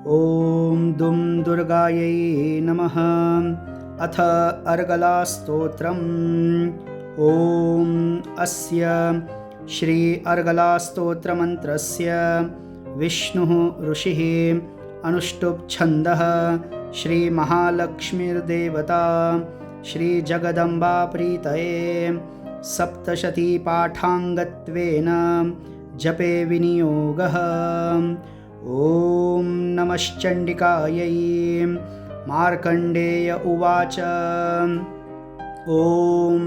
ॐ दुं दुर्गायै नमः। अथ अर्गलास्तोत्रम्। ॐ अस्य श्री अर्गलास्तोत्रमन्त्रस्य विष्णुः ऋषिः अनुष्टुप्छन्दः। श्रीमहालक्ष्मीर्देवता श्रीजगदम्बाप्रीतये सप्तशतीपाठाङ्गत्वेन जपे विनियोगः नमश्चण्डिकायै मार्कण्डेय उवाच। ॐ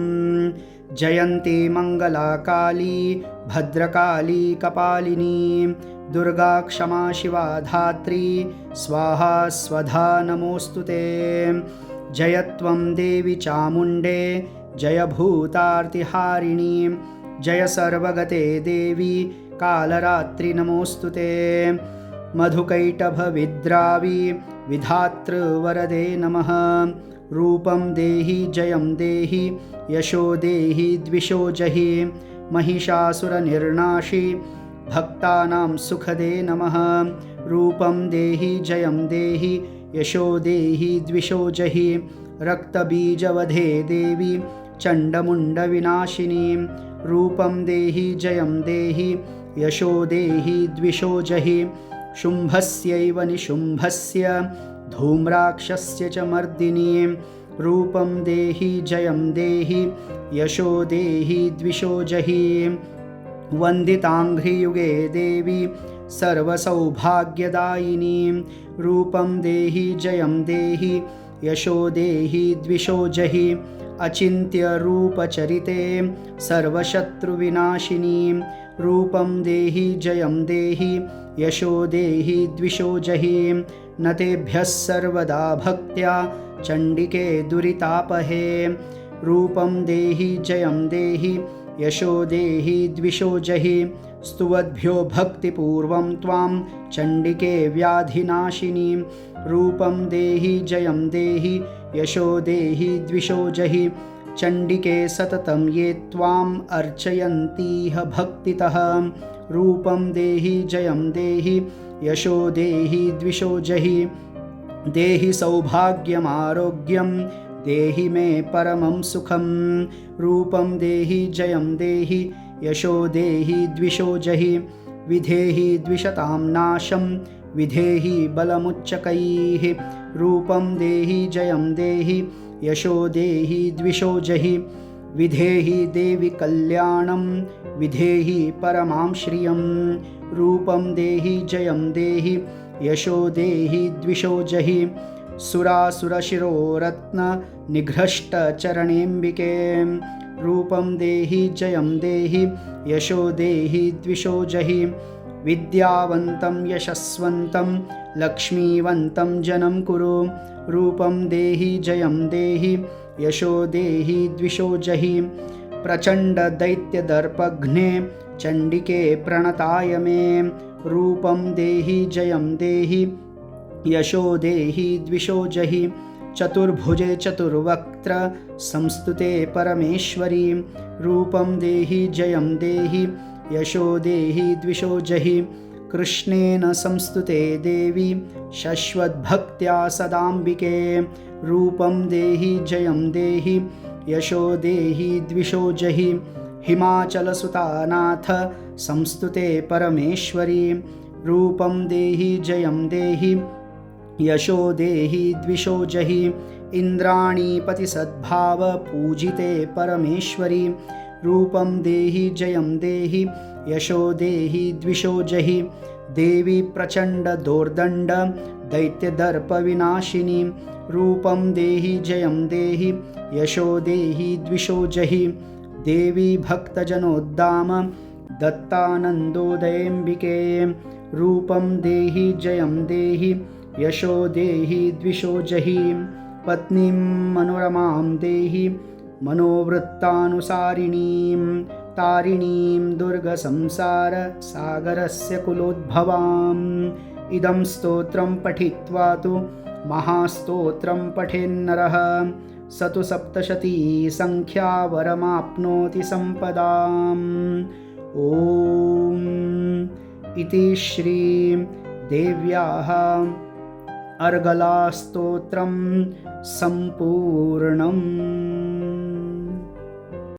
जयन्ती मङ्गलाकाली भद्रकाली कपालिनी दुर्गा क्षमा शिवा धात्री स्वाहा स्वधा नमोऽस्तु ते। जयत्वं देवि चामुण्डे जय भूतार्तिहारिणी जय सर्वगते देवी कालरात्रि नमोऽस्तु ते मधुकैटभविद्रावि विधातृवरदे नमः। रूपं देहि जयं देहि यशो देहि द्विषो जहि महिषासुरनिर्नाशि भक्तानां सुखदे नमः। रूपं देहि जयं देहि यशो देहि द्विषो जहि रक्तबीजवधे देवि चण्डमुण्डविनाशिनी। रूपं देहि जयं देहि यशो देहि द्विषो जहि शुम्भस्यैव निशुम्भस्य धूम्राक्षस्य च मर्दिनी रूपं देहि जयं देहि यशो देहि द्विषो जहि। वन्दिताङ्घ्रियुगे देवी सर्वसौभाग्यदायिनी रूपं देहि जयं देहि यशो देहि द्विषो जहि। अचिन्त्यरूपचरिते सर्वशत्रुविनाशिनी रूपं देहि जयं देहि यशो देहि द्विषो जहि न तेभ्यः सर्वदा भक्त्या चण्डिके दुरितापहे। रूपं देहि जयं देहि यशो देहि द्विषो जहि स्तुवद्भ्यो भक्तिपूर्वं त्वां चण्डिके व्याधिनाशिनी। रूपं देहि जयं देहि यशो देहि द्विषो जहि चण्डिके सततं ये त्वाम् अर्चयन्तीह भक्तितः। रूपं देहि, जयं देहि, यशो देहि, द्विषो जहि। देहि सौभाग्यमारोग्यं, देहि मे परमं सुखं। रूपं देहि, जयं देहि, यशो देहि, द्विषो जहि। विधेहि द्विषतां नाशं, विधेहि बलमुच्चकैः। रूपं देहि, जयं देहि यशो देहि द्विषो जहि विधेहि देवि कल्याणं विधेहि परमां श्रियं रूपं देहि जयं देहि यशो देहि द्विषो जहि सुरासुरशिरोरत्ननिघ्रष्टचरणेऽम्बिके रूपं देहि जयं देहि यशो देहि द्विषो जहि विद्यावन्तं यशस्वन्तं लक्ष्मीवन्तं जनं कुरु। रूपं देहि जयं देहि यशो देहि द्विषो जहि। प्रचण्डदैत्यदर्पघ्ने चण्डिके प्रणताय मे। रूपं देहि जयं देहि यशो देहि द्विषो जहि। चतुर्भुजे चतुर्वक्त्र संस्तुते परमेश्वरी। रूपं देहि जयं देहि यशो देहि द्विषो जहि कृष्णेन संस्तुते देवी शश्वद्भक्त्या सदाम्बिके रूपं देहि जयं देहि यशो देहि द्विषो जहि हिमाचलसुतानाथ संस्तुते परमेश्वरी रूपं देहि जयं देहि यशो देहि द्विषो जहि इन्द्राणीपतिसद्भावपूजिते परमेश्वरी रूपं देहि जयं देहि यशो देहि द्विषो जहि। देवी प्रचण्डदोर्दण्ड दैत्यदर्पविनाशिनी। रूपं देहि जयं देहि यशो देहि द्विषो जहि। देवी भक्तजनोद्दाम दत्तानन्दोदयेऽम्बिके। रूपं देहि जयं देहि यशो देहि द्विषो जहि। पत्नीं मनोरमां देहि मनोवृत्तानुसारिणीं तारिणीं दुर्गसंसारसागरस्य कुलोद्भवाम्। इदं स्तोत्रं पठित्वा तु महास्तोत्रं पठेन्नरः। स तु सप्तशती सङ्ख्यावरमाप्नोति सम्पदाम्। ॐ इति श्री देव्याः अर्गलास्तोत्रं सम्पूर्णम्